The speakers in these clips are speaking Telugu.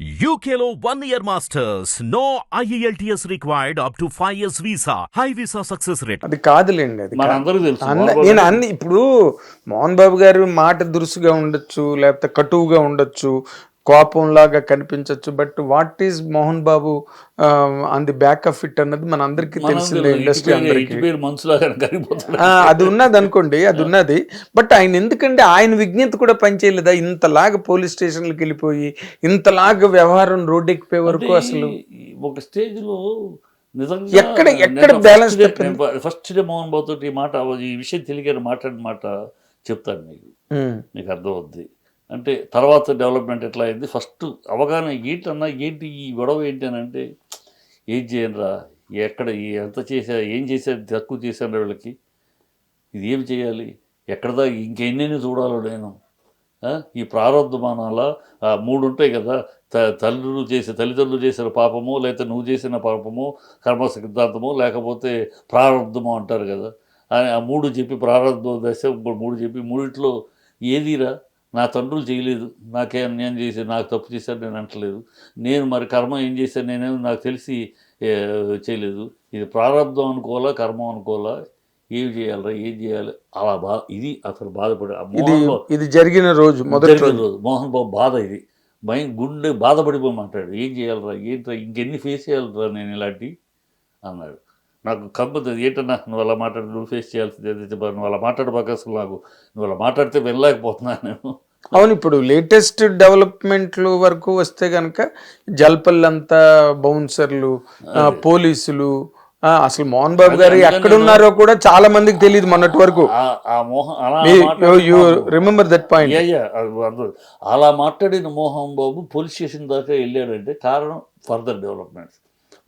యూకేలో one year masters no IELTS required up to five years visa high visa success rate అది కాదులేండి అది నేను అన్ని ఇప్పుడు మోహన్ బాబు గారి మాట దురుసుగా ఉండొచ్చు లేకపోతే కటువుగా ఉండొచ్చు. కోపంలాగా కనిపించవచ్చు but what is Mohan Babu on the back of it అన్నది మన అందరికీ తెలిసిందే తెలుసు, ఇండస్ట్రీ అందరికీ. అది ఉన్నది అనుకోండి అది ఉన్నది. బట్ ఆయన ఎందుకంటే ఆయన విజ్ఞత కూడా పనిచేయలేదా? ఇంతలాగా పోలీస్ స్టేషన్లకు వెళ్ళిపోయి ఇంతలాగా వ్యవహారం రోడ్డు ఎక్కిపోయే వరకు అసలు. ఒక స్టేజ్లో నిజంగా ఎక్కడ- ఎక్కడ? నేను ఫస్ట్ డే మోహన్ బాబు తోటి ఈ మాట ఈ విషయం తెలియని మాట్లాడిన మాట చెప్తాను మీకు. మీకు అర్థమవుద్ది. అంటే తర్వాత డెవలప్మెంట్ ఎట్లా అయింది? ఫస్ట్ అవగాహన ఏంటన్నా ఏంటి ఈ గొడవ ఏంటి అని అంటే ఏం చేయనురా ఎక్కడ ఎంత చేసా ఏం చేశారు తక్కువ చేశాను వీళ్ళకి? ఇది ఏం చేయాలి? ఎక్కడదా? ఇంకెన్ని చూడాలో నేను. ఈ ప్రారంభమానాల మూడు ఉంటాయి కదా? త తల్లులు చేసే తల్లిదండ్రులు చేసిన పాపము లేకపోతే నువ్వు చేసిన పాపము కర్మ సిద్ధాంతము లేకపోతే ప్రారంధము అంటారు కదా? ఆ ఆ మూడు చెప్పి ప్రారంభ దశ మూడు చెప్పి మూడిట్లో ఏదిరా? నా తండ్రులు చేయలేదు. నాకే అన్యాయం చేసి నాకు తప్పు చేశారు నేను అంటలేదు నేను మరి కర్మ ఏం చేశాను నేనేమో నాకు తెలిసి చేయలేదు. ఇది ప్రారంధం అనుకోవాలా కర్మ అనుకోవాలా? ఏం చేయాలరా? ఏం చేయాలి? అలా బా ఇది అసలు బాధపడి ఇది జరిగిన రోజు మొదటి జరిగిన రోజు. మోహన్ బాబు బాధ ఇది. భయం గుండె బాధపడిపోయి మాట్లాడు ఏం చేయాలరా? ఏంట్రా? ఇంకెన్ని ఫేస్ చేయాలరా నేను ఇలాంటి? అన్నాడు. నాకు కంపదు ఏంటన్నా? నువ్వు అలా మాట్లాడు నువ్వు ఫేస్ చేయాల్సింది ఏదైతే నువ్వు అలా మాట్లాడబాక అసలు నాకు నువ్వు అలా మాట్లాడితే వెళ్ళలేకపోతున్నాను నేను. అవును ఇప్పుడు లేటెస్ట్ డెవలప్మెంట్లు వరకు వస్తే గనక జల్పల్లంతా బౌన్సర్లు పోలీసులు అసలు మోహన్ బాబు గారు అందుకని ఎక్కడ ఉన్నారో కూడా చాలా మందికి తెలియదు మొన్నటి వరకు. Remember that point. అలా మాట్లాడిన మోహన్ బాబు. పోలీస్ స్టేషన్ దాకా వెళ్ళాడంటే కారణం ఫర్దర్ డెవలప్మెంట్స్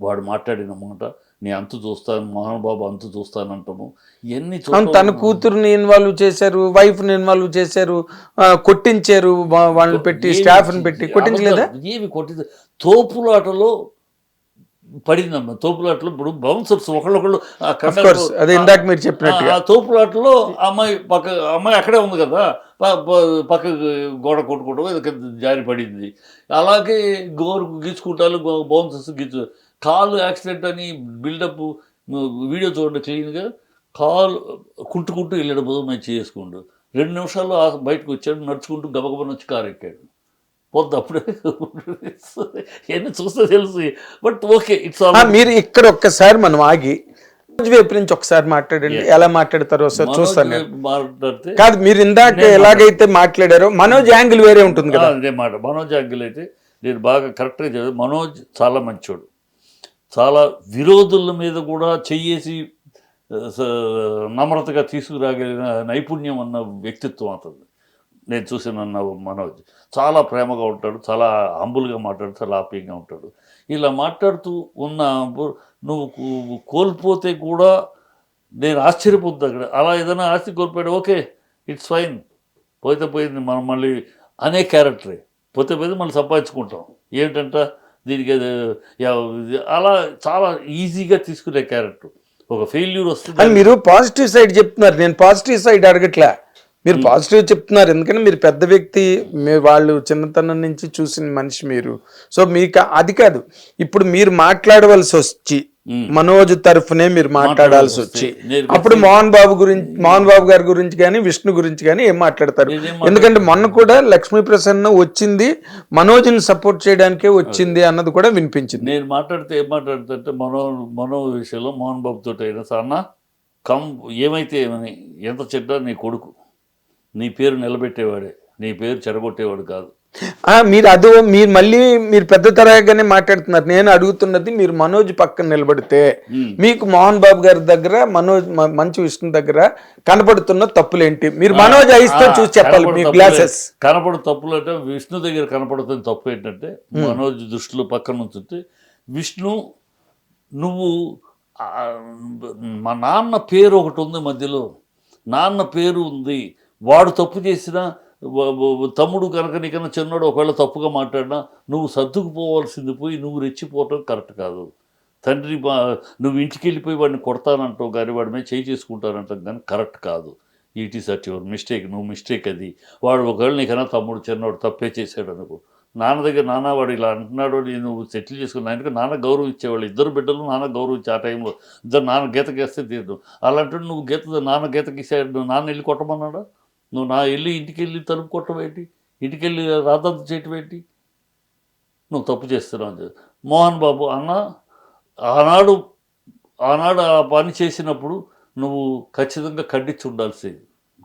వాడు మాట్లాడిన మాట నీ అంతు చూస్తాను మోహన్ బాబు అంతు చూస్తానంటాము ఇవన్నీ అవును తన కూతురుని ఇన్వాల్వ్ చేశారు వైఫ్ని ఇన్వాల్వ్ చేశారు కొట్టించారు వాళ్ళని పెట్టి ఏమి స్టాఫ్ని పెట్టి కొట్టించలేదా? ఏమి కొట్టింది తోపులాటలో పడిందమ్మ తోపులాటలో ఇప్పుడు బౌన్సర్స్ ఒకళ్ళొకళ్ళు అదే ఇందాక మీరు చెప్పినట్టుగా. ఆ తోపులాటలో అమ్మాయి పక్క అమ్మాయి అక్కడే ఉంది కదా పక్క గోడ కొట్టుకోవడం జారి పడింది. అలాగే గోరు గీచుకుంటారు బౌన్సర్స్ గీచు కాలు యాక్సిడెంట్ అని బిల్డప్ వీడియో చూడండి క్లీన్గా. కాలు కుంటుకుంటూ వెళ్ళాడు బుధం చేసుకుంటూ రెండు నిమిషాలు ఆ బయటకు వచ్చాడు నడుచుకుంటూ గబగబన వచ్చి కారు ఎక్కాడు. పొద్దు అప్పుడే. ఎన్ని చూస్తే తెలుసు. బట్ ఓకే ఇట్స్ మీరు ఇక్కడ ఒక్కసారి మనం ఆగి వైపు నుంచి ఒకసారి మాట్లాడండి. ఎలా మాట్లాడతారో ఒకసారి చూస్తాను మాట్లాడితే కాదు మీరు ఇందాక ఎలాగైతే మాట్లాడారో మనోజ్ యాంగిల్ వేరే ఉంటుంది కదా. అదే మాట. మనోజ్ అంగిల్ అయితే నేను బాగా కరెక్ట్గా చెప్పాను. మనోజ్ చాలా మంచోడు. చాలా విరోధుల మీద కూడా చెయ్యేసి నమ్రతగా తీసుకురాగలిగిన నైపుణ్యం అన్న వ్యక్తిత్వం అతను నేను చూసిన మనోజ్ చాలా ప్రేమగా ఉంటాడు చాలా అంబులుగా మాట్లాడు చాలా ఆప్యంగా ఉంటాడు. ఇలా మాట్లాడుతూ ఉన్న నువ్వు కోల్పోతే కూడా నేను ఆశ్చర్యపోతుంది అక్కడ. అలా ఏదైనా ఆస్తి కోల్పోయాడు ఓకే ఇట్స్ ఫైన్. పోతే పోయింది మనం మళ్ళీ అనే క్యారెక్టరే. పోతే పోయింది మళ్ళీ సంపాదించుకుంటాం. ఏంటంటే? దీనికి అది అలా చాలా ఈజీగా తీసుకునే క్యారెక్టర్. ఒక ఫెయిల్యూర్ వస్తుంది. మీరు పాజిటివ్ సైడ్ చెప్తున్నారు. నేను పాజిటివ్ సైడ్ అడగట్లే. మీరు పాజిటివ్ చెప్తున్నారు. ఎందుకంటే మీరు పెద్ద వ్యక్తి మీరు వాళ్ళు చిన్నతనం నుంచి చూసిన మనిషి మీరు. సో మీకు అది కాదు. ఇప్పుడు మీరు మాట్లాడవలసి వచ్చి మనోజ్ తరఫునే మీరు మాట్లాడాల్సి వచ్చి. అప్పుడు మోహన్ బాబు గురించి మోహన్ బాబు గారి గురించి కానీ విష్ణు గురించి కానీ ఏం మాట్లాడతారు? ఎందుకంటే మొన్న కూడా లక్ష్మీ ప్రసన్న వచ్చింది మనోజ్ని సపోర్ట్ చేయడానికే వచ్చింది అన్నది కూడా వినిపించింది. నేను మాట్లాడితే ఏం మాట్లాడుతుంటే మనో మనో విషయంలో మోహన్ బాబుతో అయినా సార్ అన్న కమ్ ఏమైతే ఏమని ఎంత చెడ్డా నీ కొడుకు. నీ పేరు నిలబెట్టేవాడే నీ పేరు చెడగొట్టేవాడు కాదు. ఆ, మీరు అదో మీరు మళ్ళీ మీరు పెద్ద తరగానే మాట్లాడుతున్నారు. నేను అడుగుతున్నది మీరు మనోజ్ పక్కన నిలబడితే. మీకు మోహన్ బాబు గారి దగ్గర మనోజ్ మంచు విష్ణు దగ్గర కనపడుతున్న తప్పులేంటి? మీరు మనోజ్ ఐస్తో ఆ, చూసి చెప్పాలి మీ గ్లాసెస్ కనపడు తప్పులు అంటే విష్ణు దగ్గర కనపడుతున్న తప్పు ఏంటంటే మనోజ్ దృష్టిలో పక్కన ఉంచుతే విష్ణు నువ్వు మా నాన్న పేరు ఒకటి ఉంది మధ్యలో. నాన్న పేరు ఉంది. వాడు తప్పు చేసినా తమ్ముడు కనుక నీకన్నా చిన్నోడు ఒకవేళ తప్పుగా మాట్లాడినా నువ్వు సర్దుకుపోవాల్సింది పోయి నువ్వు రెచ్చిపోవటం కరెక్ట్ కాదు. తండ్రి నువ్వు ఇంటికి వెళ్ళిపోయి వాడిని కొడతానంటావు కానీ వాడి మీద చేయి చేసుకుంటానంటాం కానీ కరెక్ట్ కాదు. It is at your mistake నువ్వు మిస్టేక్ అది. వాడు ఒకవేళ నీకన్నా తమ్ముడు చిన్నవాడు తప్పే చేశాడు అనుకో. నాన్న దగ్గర నాన్న వాడు ఇలా అంటున్నాడు నువ్వు సెటిల్ చేసుకున్నా. ఆయనకి నాన్న గౌరవం ఇచ్చేవాళ్ళు. ఇద్దరు బిడ్డలు నాన్న గౌరవం ఇచ్చే ఆ టైంలో ఇద్దరు నాన్న గీతకేస్తే తీరు అలాంటి నువ్వు గీత నాన్న గీతకి ఇచ్చాడు నువ్వు నాన్న వెళ్ళి కొట్టమన్నాడా? నువ్వు నా వెళ్ళి ఇంటికి వెళ్ళి తలుపు కొట్టబెట్టి ఇంటికి వెళ్ళి రాదంత చేయటం ఏంటి? నువ్వు తప్పు చేస్తున్నావు. మోహన్ బాబు అన్న ఆనాడు ఆనాడు ఆ పని చేసినప్పుడు నువ్వు ఖచ్చితంగా ఖండించి ఉండాల్సింది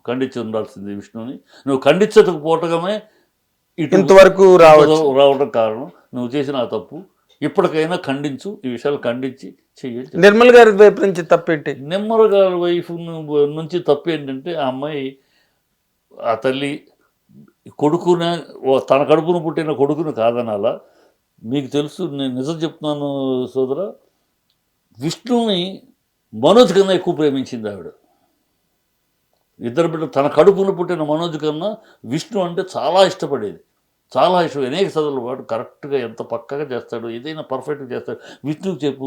ఖండించి ఉండాల్సింది విష్ణుని నువ్వు ఖండించకపోవటమే ఇటు ఇంతవరకు రావచ్చు. రావడం కారణం. నువ్వు చేసిన ఆ తప్పు ఇప్పటికైనా ఖండించు ఈ విషయాలు ఖండించి చెయ్యి నిర్మల్ గారి వైపు నుంచి తప్పేంటి? నిమ్మర గారి వైఫ్ నుంచి తప్పు ఏంటంటే ఆ అమ్మాయి ఆ తల్లి కొడుకునే తన కడుపును పుట్టిన కొడుకును కాదనాలా? మీకు తెలుసు నేను నిజం చెప్తున్నాను సోదర విష్ణువుని మనోజ్ కన్నా ఎక్కువ ప్రేమించింది ఆవిడ. ఇద్దరు బిడ్డ తన కడుపును పుట్టిన మనోజ్ కన్నా విష్ణు అంటే చాలా ఇష్టపడేది. చాలా ఇష్టం. అనేక చదువులు వాడు కరెక్ట్గా ఎంత పక్కగా చేస్తాడు ఏదైనా పర్ఫెక్ట్గా చేస్తాడు. విష్ణుకి చెప్పు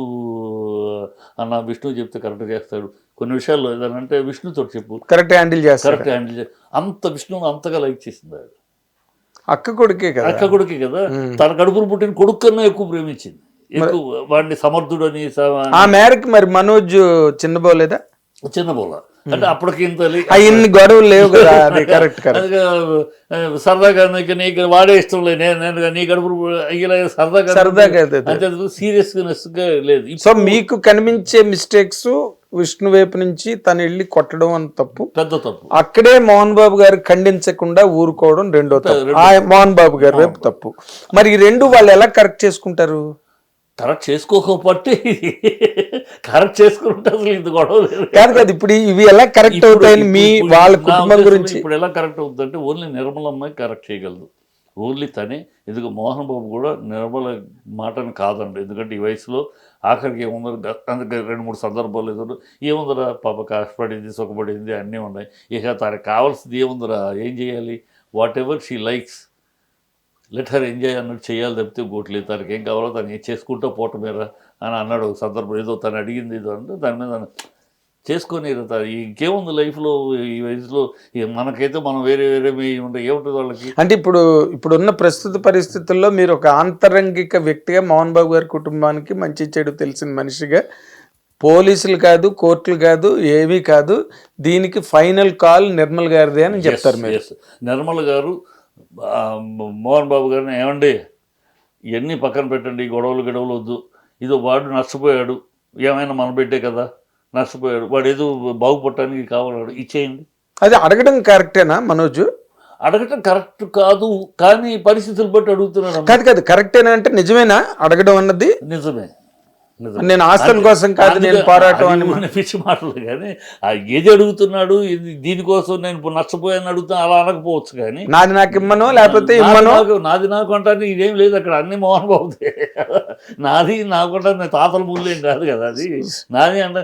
అన్న విష్ణువు చెప్తే కరెక్ట్గా చేస్తాడు. కొన్ని విషయాల్లో ఏదైనా అంటే విష్ణుతో చెప్పు. కరెక్ట్ హ్యాండిల్ చేస్తారు కరెక్ట్ హ్యాండిల్ చే అంత విష్ణువుని అంతగా లైక్ చేసింది ఆవిడ. అక్క కొడుకే కదా. అక్క కొడుకే కదా. తన కడుపును పుట్టిన కొడుకు కన్నా ఎక్కువ ప్రేమించింది. ఎక్కువ వాడిని సమర్థుడని స- ఆ మేరకు మరి మనోజ్ చిన్నబోలేదా? చిన్న బోల అంటే అప్పటికి ఇంత ఇన్ని గొడవలు లేవు కదా కరెక్ట్ సరదాగా నీకు నీకు వాడే ఇష్టం లేదు. నేను నేను నీ గడుపు అయ్యేలా సరదాగా సరదాగా. అంటే సీరియస్గా గా లేదు. సో మీకు కనిపించే మిస్టేక్స్ విష్ణు వైపు నుంచి తను వెళ్ళి కొట్టడం అని తప్పు. పెద్ద తప్పు. అక్కడే మోహన్ బాబు గారు ఖండించకుండా ఊరుకోవడం రెండో తప్పు. ఆ మోహన్ బాబు గారి వైపు తప్పు. మరి ఈ రెండు వాళ్ళు ఎలా కరెక్ట్ చేసుకుంటారు? కరెక్ట్ చేసుకోకపోతే కరెక్ట్ చేసుకుంటే అసలు ఇది గొడవ లేదు. కాదు కాదు ఇప్పుడు ఇవి ఎలా కరెక్ట్ అవుతాయని మీ వాళ్ళ కుటుంబం గురించి ఇప్పుడు ఎలా కరెక్ట్ అవుతుందంటే ఓన్లీ నిర్మల అమ్మాయి కరెక్ట్ చేయగలదు. ఓన్లీ తనే. ఎందుకు మోహన్ బాబు కూడా నిర్మల మాటని కాదండి. ఎందుకంటే ఈ వయసులో ఆఖరికి ఏముందరు అందుకే రెండు మూడు సందర్భాలు ఎదురు ఏముందరా పాప కష్టపడింది సుఖపడింది అన్నీ ఉన్నాయి. ఇక తనకు కావాల్సింది ఏముందరా? ఏం చేయాలి? Whatever she likes let her enjoy అన్నట్టు చేయాలి తప్పితే గోట్లేదు తనకి ఏం కావాలో తను ఏం చేసుకుంటూ పోవటం మీద అని అన్నాడు. ఒక సందర్భం ఏదో తను అడిగింది ఏదో అంటే దాని మీద చేసుకొని ఇంకేముంది లైఫ్లో ఈ వయసులో మనకైతే మనం వేరే వేరే ఏముంటుంది వాళ్ళకి? అంటే ఇప్పుడు ఇప్పుడున్న ప్రస్తుత పరిస్థితుల్లో మీరు ఒక ఆంతరంగిక వ్యక్తిగా మోహన్ బాబు గారి కుటుంబానికి మంచి చెడు తెలిసిన మనిషిగా పోలీసులు కాదు కోర్టులు కాదు ఏమీ కాదు దీనికి ఫైనల్ కాల్ నిర్మల్ గారిదే అని చెప్తారు మీరు. నిర్మల గారు మోహన్ బాబు గారిని ఏమండి? ఇవన్నీ పక్కన పెట్టండి ఈ గొడవలు గొడవలు వద్దు. ఇదో వాడు నష్టపోయాడు ఏమైనా మన బిడ్డే కదా నష్టపోయాడు. వాడు ఏదో బాగుపడటానికి కావాలన్నాడు ఇచ్చేయండి. అది అడగడం కరెక్టేనా మనోజ్? అడగటం కరెక్ట్ కాదు కానీ పరిస్థితులు బట్టి అడుగుతున్నాడు. కాదు కాదు కరెక్టేనా అంటే నిజమేనా అడగడం అన్నది? నిజమే. నేను ఆస్తుల కోసం కాదు నేను పోరాటం అని పిచ్చి మాటలు కానీ ఆ ఏది అడుగుతున్నాడు ఇది దీనికోసం నేను ఇప్పుడు నష్టపోయాను అడుగుతా అలా అనకపోవచ్చు కానీ నాది నాకు ఇమ్మనో లేకపోతే ఇమ్మనో. నాది నాకు అంటాను ఇదేం లేదు అక్కడ అన్ని మోహన్ బాబుదే. నాది నాకు అంటాను తాతల ఏం కాదు కదా అది. నాది అంటే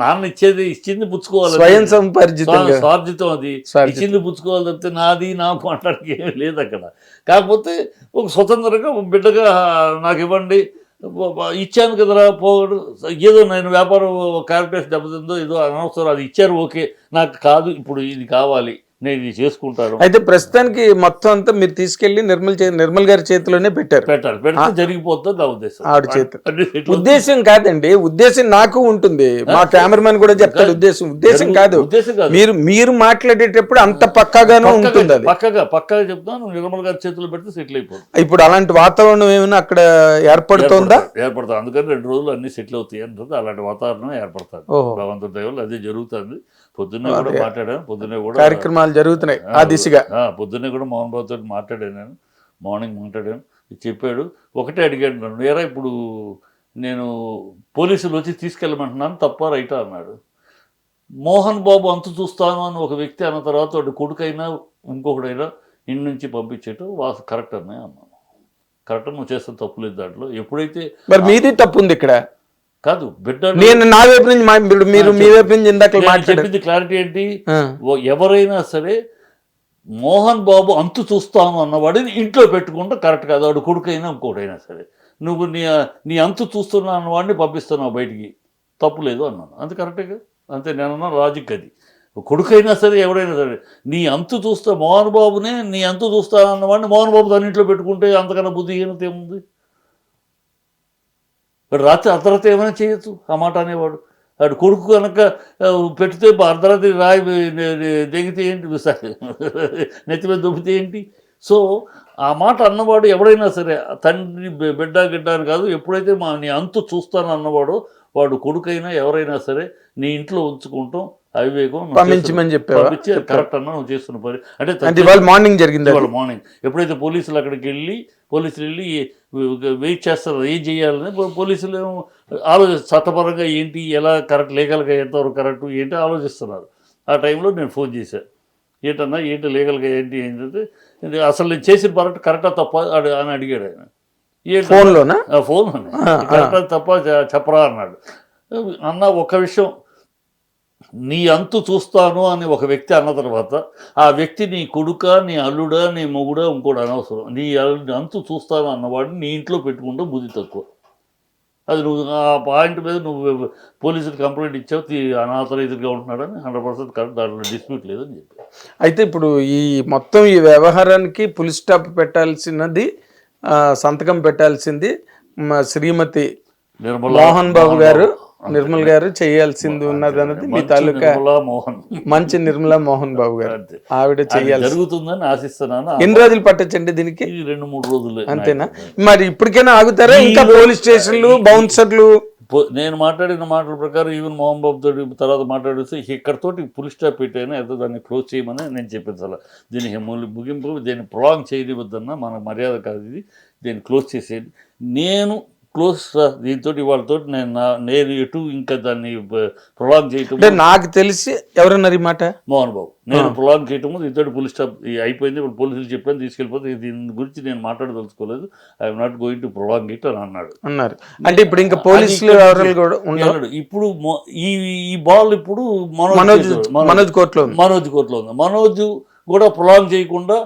నాన్న ఇచ్చేది ఇచ్చింది పుచ్చుకోవాలి స్వయం సంపర్జితంగా. స్వా- స్వార్జితం అది. ఇచ్చింది పుచ్చుకోవాలి తప్పితే నాది నాకు అంటానికి ఏం లేదు అక్కడ. కాకపోతే ఒక స్వతంత్రంగా బిడ్డగా నాకు ఇవ్వండి ఇచ్చాను కదరా పోగడు ఏదో నేను వ్యాపారం కార్పొరేషన్ దెబ్బతిందో ఏదో అనవసరం అది ఇచ్చారు ఓకే. నాకు కాదు ఇప్పుడు ఇది కావాలి. నేను ఇది చేసుకుంటాను. అయితే ప్రస్తుతానికి మొత్తం అంతా మీరు తీసుకెళ్ళి నిర్మల్ నిర్మల్ గారి చేతిలోనే పెట్టారు. పెట్టాలి. పెడితే జరిగిపోతుంది నా ఉద్దేశం. ఆవిడ చేతి- ఉద్దేశం కాదండి. ఉద్దేశం నాకు ఉంటుంది. మా కెమెరామెన్ కూడా చెప్తాడు ఉద్దేశం. ఉద్దేశం కాదు. ఉద్దేశం కాదు. మీరు మీరు మాట్లాడేటప్పుడు అంత పక్కాగానే ఉంటుంది అది. పక్కగా పక్కగా చెప్తాను నిర్మల్ గారి చేతులు పెడితే సెటిల్ అయిపోతుంది. ఇప్పుడు అలాంటి వాతావరణం ఏమైనా అక్కడ ఏర్పడుతోందా? ఏర్పడుతుంది. అందుకని రెండు రోజులు అన్ని సెటిల్ అవుతాయి అంటుంది. అలాంటి వాతావరణం ఏర్పడుతుంది. భగవంతుడి దయవల్ల అదే జరుగుతుంది. పొద్దున్నే కూడా మాట్లాడాను. పొద్దున్నే కూడా కార్యక్రమాలు జరుగుతున్నాయి ఆ దిశగా. పొద్దున్నే కూడా మోహన్ బాబు తోటి మాట్లాడాను నేను. మార్నింగ్ మాట్లాడాను. చెప్పాడు. ఒకటే అడిగాడు నన్ను. ఏరా ఇప్పుడు నేను పోలీసులు వచ్చి తీసుకెళ్ళమంటున్నాను తప్ప రైటా? అన్నాడు. మోహన్ బాబు అంతు చూస్తాను అని ఒక వ్యక్తి అన్న తర్వాత వాడి కొడుకైనా ఇంకొకడైనా ఇంటి నుంచి పంపించేట వాసు కరెక్ట్ అన్నాయి అన్నాను. కరెక్ట్ నువ్వు చేస్తే తప్పులేదు దాంట్లో. ఎప్పుడైతే మరి మీది తప్పు ఉంది ఇక్కడ? కాదు బిడ్డ నేను నా వైపు నుంచి మీరు మీ వైపు నుంచి ఇందాక చెప్పింది క్లారిటీ ఏంటి? ఎవరైనా సరే మోహన్ బాబు అంతు చూస్తాను అన్నవాడిని ఇంట్లో పెట్టుకుంటే కరెక్ట్ కాదు వాడు కొడుకైనా ఇంకోటైనా సరే. నువ్వు నీ నీ అంతు చూస్తున్నా అన్నవాడిని పంపిస్తున్నావు బయటికి. తప్పు లేదు అన్నాను. అంతే కరెక్టే కదా? అంతే నేను అన్న లాజిక్ అది. కొడుకైనా సరే ఎవడైనా సరే నీ అంతు చూస్తా మోహన్ బాబునే నీ అంతు చూస్తానన్నవాడిని మోహన్ బాబు తన ఇంట్లో పెట్టుకుంటే అంతకన్నా బుద్ధిహీనత ఏముంది? వాడు రాత్రి అర్ధరాత్రి ఏమైనా చేయొచ్చు ఆ మాట అనేవాడు. వాడు కొడుకు కనుక పెడితే అర్ధరాత్రి రాయి దిగితే ఏంటి? సారీ, నెత్తి మీద దొబ్బితే ఏంటి? సో ఆ మాట అన్నవాడు ఎవడైనా సరే తండ్రి బిడ్డ గిడ్డ అని కాదు ఎప్పుడైతే మా నీ అంతు చూస్తాను అన్నవాడో వాడు కొడుకైనా ఎవరైనా సరే నీ ఇంట్లో ఉంచుకుంటాం అవివేకం పంపించమని? పంపించి కరెక్ట్ అన్నా నువ్వు చేస్తున్న పని అంటే అంటే ఇవాళ మార్నింగ్ జరిగింది ఇవాళ మార్నింగ్ ఎప్పుడైతే పోలీసులు అక్కడికి వెళ్ళి పోలీసులు వెళ్ళి వెయిట్ చేస్తారు ఏం చేయాలని పోలీసులు ఏమో ఆలోచి చట్టపరంగా ఏంటి ఎలా కరెక్ట్ లీగల్గా ఎంతవరకు కరెక్ట్ ఏంటి ఆలోచిస్తున్నారు. ఆ టైంలో నేను ఫోన్ చేశాను ఏంటన్నా ఏంటి లీగల్గా ఏంటి ఏంటంటే అసలు నేను చేసిన కరెక్ట్ కరెక్టా తప్ప అని అడిగాడు ఆయన. ఫోన్లోనా? ఆ ఫోన్ అని. కరెక్టా తప్ప చెప్పరా అన్నాడు. అన్న ఒక విషయం నీ అంతు చూస్తాను అని ఒక వ్యక్తి అన్న తర్వాత ఆ వ్యక్తి నీ కొడుక నీ అల్లుడా నీ మొగుడా ఇంకోటి అనవసరం. నీ అంతు చూస్తాను అన్నవాడిని నీ ఇంట్లో పెట్టుకుంటే బుద్ధి తక్కువ. అది నువ్వు ఆ పాయింట్ మీద నువ్వు పోలీసులు కంప్లైంట్ ఇచ్చావు తీ- అనాథరైజ్గా ఉంటున్నాడని హండ్రెడ్ పర్సెంట్ కరెక్ట్ దాంట్లో డిస్ప్యూట్ లేదని చెప్పి అయితే ఇప్పుడు ఈ మొత్తం ఈ వ్యవహారానికి పులి స్టాప్ పెట్టాల్సినది సంతకం పెట్టాల్సింది శ్రీమతి నిర్మల మోహన్ బాబు గారు. నిర్మల్ గారు చేయాల్సింది ఉన్నది అన్నది మీ తాలూకా మోహన్. మంచి నిర్మలా మోహన్ బాబు గారు. ఆవిడ అది చేయాల్సి జరుగుతుందని ఆశిస్తున్నాను. ఎన్ని రోజులు పట్టచ్చండి దీనికి? రెండు మూడు రోజులు. అంతేనా? మరి ఇప్పటికైనా ఆగుతారా? ఇంకా పోలీస్ స్టేషన్లు బౌన్సర్లు? నేను మాట్లాడిన మాటల ప్రకారం ఈవెన్ మోహన్ బాబు తోటి తర్వాత మాట్లాడితే ఇక్కడతోటి పులి స్టాప్ పెట్టాను ఏదో దాన్ని క్లోజ్ చేయమని నేను చెప్పించాలి దీనికి ములి- ముగింపు దీన్ని ప్రొలాంగ్ చేయనివద్దన్న మన మర్యాద కాదు ఇది. దీన్ని క్లోజ్ చేసేది నేను క్లోజ్ దీంతో వాళ్ళతో నేను నేను ఎటు ఇంకా దాన్ని ప్రొలాంగ్ చేయటం నాకు తెలిసి ఎవరన్నారు ఈ మాట? మోహన్ బాబు. నేను ప్రొలాంగ్ చేయటము దీంతో పులి స్టాప్ అయిపోయింది ఇప్పుడు పోలీసులు చెప్పాను తీసుకెళ్ళిపోతే దీని గురించి నేను మాట్లాడదలుచుకోలేదు. I'm not going to prolong it అని అన్నాడు. అన్నారు. అంటే ఇప్పుడు ఇంకా పోలీసులు ఏమన్నాడు? ఇప్పుడు ఈ ఈ బాల్ ఇప్పుడు మనోజ్ మనోజ్ కోర్టులో ఉంది. మనోజ్ కోర్టులో ఉంది. మనోజ్ కూడా ప్రొలాంగ్ చేయకుండా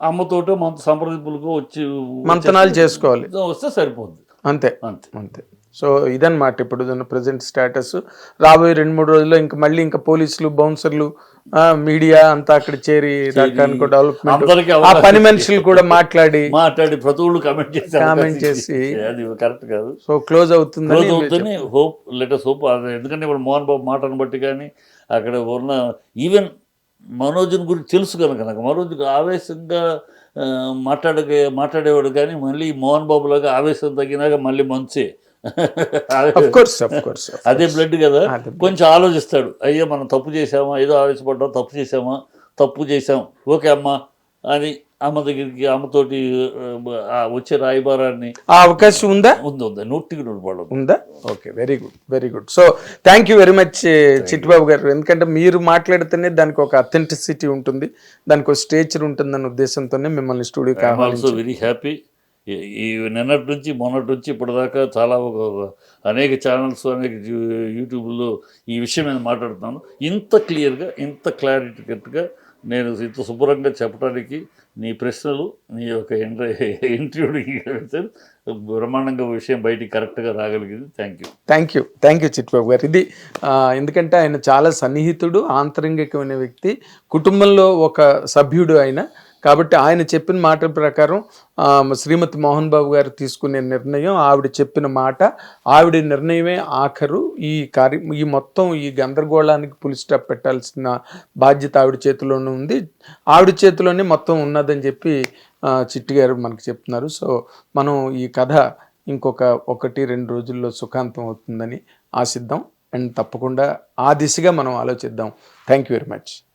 అమ్మతోటో మన సంప్రదింపులకు వచ్చి మంతనాలు చేసుకోవాలి. వస్తే సరిపోద్ది. అంతే. అంతే. అంతే. సో ఇదన్నమాట ఇప్పుడు ప్రజెంట్ స్టేటస్ రాబోయే రెండు మూడు రోజుల్లో ఇంకా మళ్ళీ ఇంకా పోలీసులు బౌన్సర్లు మీడియా అంతా అక్కడ చేరి డెవలప్మెంట్ ఆ పని మనుషులు కూడా మాట్లాడి మాట్లాడి ప్రతి కమెంట్ చేసి Comment చేసి. అది కరెక్ట్ కాదు. సో క్లోజ్ అవుతుంది. హోప్ లెటర్స్ హోప్ ఎందుకంటే ఇప్పుడు మోహన్ బాబు మాటను బట్టి కానీ అక్కడ ఉన్న ఈవెన్ మనోజ్ని గురించి తెలుసు కనుక నాకు మనోజ్ ఆవేశంగా ఆ, మాట్లాడక మాట్లాడేవాడు కానీ మళ్ళీ మోహన్ బాబు లాగా ఆవేశం తగ్గినాక మళ్ళీ మంచి. అదే బ్లడ్ కదా? కొంచెం ఆలోచిస్తాడు. అయ్యో మనం తప్పు చేసామా ఏదో ఆవేశపడ్డాం తప్పు చేసామా తప్పు చేసాం ఓకే అమ్మా అని అమ్మ దగ్గరికి అమ్మతోటి ఆ, వచ్చే రాయబారాన్ని ఆ అవకాశం ఉందా? ఉంది ఉంది. నూటికి నూరు పడదు ఉందా. Okay very good very good so thank you very much Chittibabu garu. ఎందుకంటే మీరు మాట్లాడితేనే దానికి ఒక అథెంటిసిటీ ఉంటుంది దానికి ఒక స్టేచర్ ఉంటుందన్న ఉద్దేశంతోనే మిమ్మల్ని స్టూడియోకి ఆల్సో వెరీ హ్యాపీ ఈ నిన్నటి నుంచి మొన్నటి నుంచి ఇప్పటిదాకా చాలా ఒక అనేక ఛానల్స్ అనేక యూట్యూబ్లో ఈ విషయం మీద మాట్లాడుతున్నాను. ఇంత క్లియర్గా ఇంత క్లారిటీగా నేను ఇంత శుభ్రంగా చెప్పడానికి నీ ప్రశ్నలు నీ యొక్క ఇంటర్ ఇంటర్వ్యూ బ్రహ్మాండంగా విషయం బయటికి కరెక్ట్గా రాగలిగింది. Thank you. Thank you. Thank you Chittibabu garu. ఇది ఎందుకంటే ఆయన చాలా సన్నిహితుడు ఆంతరంగికమైన వ్యక్తి. కుటుంబంలో ఒక సభ్యుడు ఆయన కాబట్టి ఆయన చెప్పిన మాట ప్రకారం శ్రీమతి మోహన్ బాబు గారు తీసుకునే నిర్ణయం ఆవిడ చెప్పిన మాట ఆవిడ నిర్ణయమే ఆఖరు. ఈ కార్య ఈ మొత్తం ఈ గందరగోళానికి పులి స్టాప్ పెట్టాల్సిన బాధ్యత ఆవిడ చేతిలోనే ఉంది. ఆవిడ చేతిలోనే మొత్తం ఉన్నదని చెప్పి చిట్టి గారు మనకు చెప్తున్నారు. సో మనం ఈ కథ ఇంకొక ఒకటి రెండు రోజుల్లో సుఖాంతం అవుతుందని ఆశిద్దాం. అండ్ తప్పకుండా ఆ దిశగా మనం ఆలోచిద్దాం. Thank you very much.